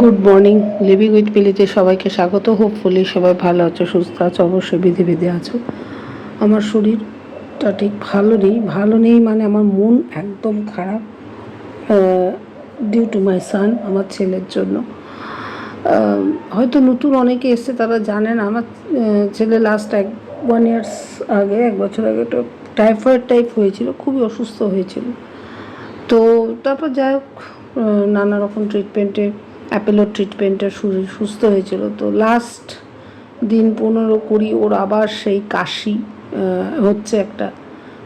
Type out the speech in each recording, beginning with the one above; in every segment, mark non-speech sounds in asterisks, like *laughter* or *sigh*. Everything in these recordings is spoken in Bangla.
Good morning. লিভিং উইথ পিলিতে সবাইকে স্বাগত। হোপফুলি সবাই ভালো আছো, সুস্থ আছো, অবশ্যই বিধি বিধি আছো। আমার শরীরটা ঠিক ভালো নেই। ভালো নেই মানে আমার মন একদম খারাপ ডিউ টু মাই সান আমার ছেলের জন্য। হয়তো নতুন অনেকে এসছে, তারা জানেন আমার ছেলে লাস্ট এক ওয়ান ইয়ার্স আগে, এক বছর আগে একটা টাইফয়েড টাইপ হয়েছিল, খুবই অসুস্থ হয়েছিল। তো তারপর যাই হোক নানা রকম ট্রিটমেন্টে অ্যাপেলো ট্রিটমেন্টটা সুস্থ হয়েছিল। তো লাস্ট দিন পনেরো কুড়ি ওর আবার সেই কাশি হচ্ছে একটা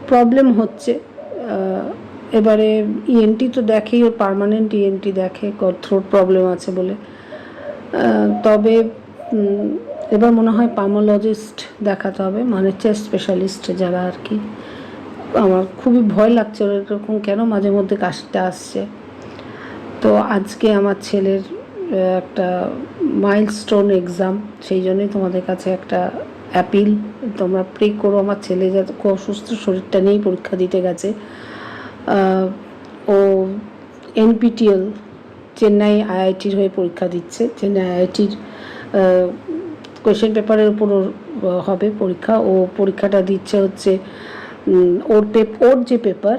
প্রবলেম হচ্ছে। এবারে ইএনটি তো দেখেই, ওর পার্মানেন্ট ইএনটি দেখে থ্রোট প্রবলেম আছে বলে। তবে এবার মনে হয় পামোলজিস্ট দেখাতে হবে মানে চেস্ট স্পেশালিস্ট যারা আর কি। আমার খুবই ভয় লাগছে ওর এরকম কেন মাঝে মধ্যে কাশিটা আসছে। তো আজকে আমার ছেলের একটা মাইলস্টোন এক্সাম সেই জন্যই তোমাদের কাছে একটা অ্যাপিল তোমরা প্রে করো, আমার ছেলে যাতে খুব অসুস্থ, শরীরটা নিয়েই পরীক্ষা দিতে গেছে। ও এনপিটিএল চেন্নাই আইআইটির হয়ে পরীক্ষা দিচ্ছে। চেন্নাই আইআইটির কোয়েশ্চেন পেপারের উপর হবে পরীক্ষা। ও পরীক্ষাটা দিচ্ছে হচ্ছে ওর পেপ ওর যে পেপার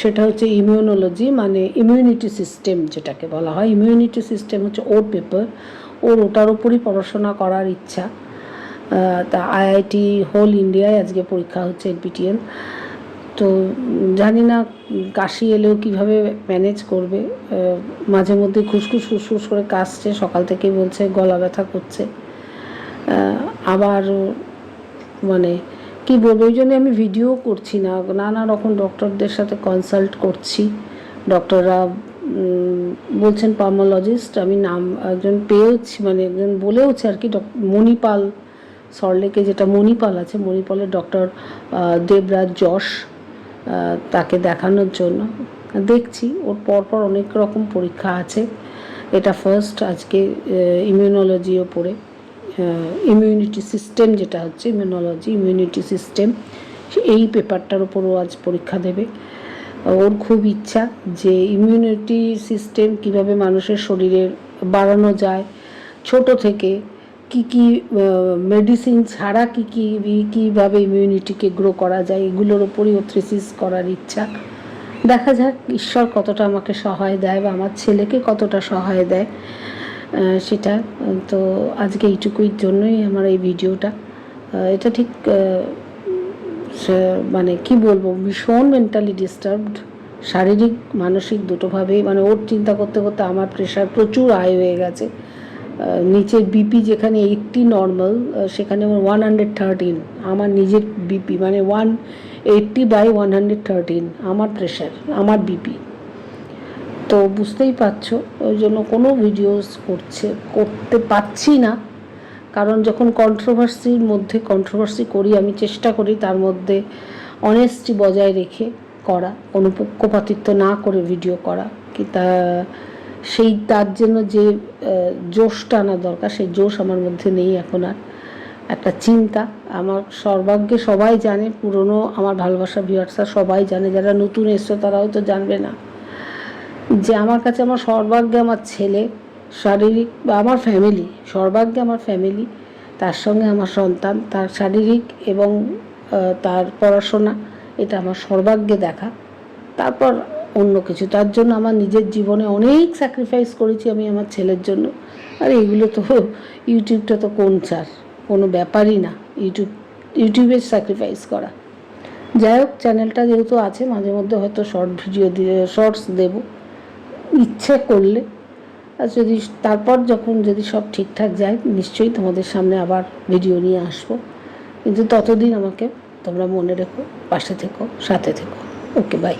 সেটা হচ্ছে ইমিউনোলজি মানে ইমিউনিটি সিস্টেম যেটাকে বলা হয়। ইমিউনিটি সিস্টেম হচ্ছে ওর পেপার ওর ওটার উপরই পড়াশোনা করার ইচ্ছা। তা আইআইটি হোল ইন্ডিয়ায় আজকে পরীক্ষা হচ্ছে এনপিটিএল তো জানি না কাশি এলেও কীভাবে ম্যানেজ করবে। মাঝে মধ্যে খুসখুস ফুসফুস করে কাশছে, সকাল থেকেই বলছে, গলা ব্যথা করছে। আবার মানে কি বলব ওই জন্য আমি ভিডিও করছি না। নানা রকম ডক্টরদের সাথে কনসাল্ট করছি। ডক্টররা বলছেন পার্মোলজিস্ট আমি নাম, একজন পেয়েছি মানে একজন বলেওছে আর কি মণিপাল সরলেকে যেটা মণিপাল আছে, মণিপালের ডক্টর দেবরাজ যশ তাকে দেখানোর জন্য। দেখছি, ওর পরপর অনেক রকম পরীক্ষা আছে। এটা ফার্স্ট আজকে ইমিউনোলজিও ওপরে ইমিউনিটি সিস্টেম যেটা হচ্ছে ইমিউনোলজি ইমিউনিটি সিস্টেম এই পেপারটার উপরও আজ পরীক্ষা দেবে। ওর খুব ইচ্ছা যে ইমিউনিটি সিস্টেম কীভাবে মানুষের শরীরে বাড়ানো যায়, ছোট থেকে কি কি মেডিসিন ছাড়া কি কি, কীভাবে ইমিউনিটিকে গ্রো করা যায়, এগুলোর ওপরই ও থ্রিসিস করার ইচ্ছা। দেখা যাক ঈশ্বর কতটা আমাকে সহায় দেয় বা আমার ছেলেকে কতটা সহায় দেয়। সেটা। তো আজকে এইটুকুই জন্যই আমার এই ভিডিওটা। এটা ঠিক মানে কি বলব, ভীষণ মেন্টালি ডিস্টার্বড শারীরিক, মানসিক দুটোভাবেই। মানে ওর চিন্তা করতে করতে আমার প্রেশার প্রচুর আয় হয়ে গেছে। নিচের বিপি যেখানে এইটটি নর্মাল সেখানে আমার ওয়ান হান্ড্রেড থার্টিন আমার নিজের বিপি মানে one eighty by one hundred thirteen আমার প্রেশার আমার বিপি তো বুঝতেই পারছ, ওই জন্য কোনো ভিডিওস করছে, করতে পারছি না। কারণ যখন কন্ট্রোভার্সির মধ্যে কন্ট্রোভার্সি করি, আমি চেষ্টা করি তার মধ্যে অনেস্টি বজায় রেখে করা কোনো পক্ষপাতিত্ব না করে ভিডিও করা, কি তা, সেই, তার জন্য যে জোশটা আনা দরকার, সেই জোশ আমার মধ্যে নেই এখন আর। একটা চিন্তা, আমার সর্বাগ্যে সবাই জানে, পুরনো আমার ভালোবাসা ভিউয়ার্সরা সবাই জানে, যারা নতুন এসছো তারাও তো জানবে না। যে আমার কাছে আমার সর্বাগ্যে আমার ছেলে, শারীরিক বা আমার ফ্যামিলি সর্বাগ্যে আমার ফ্যামিলি তার সঙ্গে আমার সন্তান, তার শারীরিক এবং তার পড়াশোনা, এটা আমার সর্বাগ্যে দেখা। তারপর অন্য কিছু, তার জন্য আমার নিজের জীবনে অনেক স্যাক্রিফাইস করেছি আমি আমার ছেলের জন্য। আর এগুলো তো *laughs* ইউটিউবটা তো কোন ছাড় কোনো ব্যাপারই না, ইউটিউব ইউটিউবের স্যাক্রিফাইস করা। যাই হোক চ্যানেলটা যেহেতু আছে, মাঝে মধ্যে হয়তো শর্ট ভিডিও দিয়ে শর্টস দেবো। ইচ্ছে করলে, আর যদি তারপর যখন যদি সব ঠিকঠাক যায়, নিশ্চয়ই তোমাদের সামনে আবার ভিডিও নিয়ে আসব। কিন্তু ততদিন আমাকে তোমরা মনে রেখো, পাশে থেকো, সাথে থেকো। Okay bye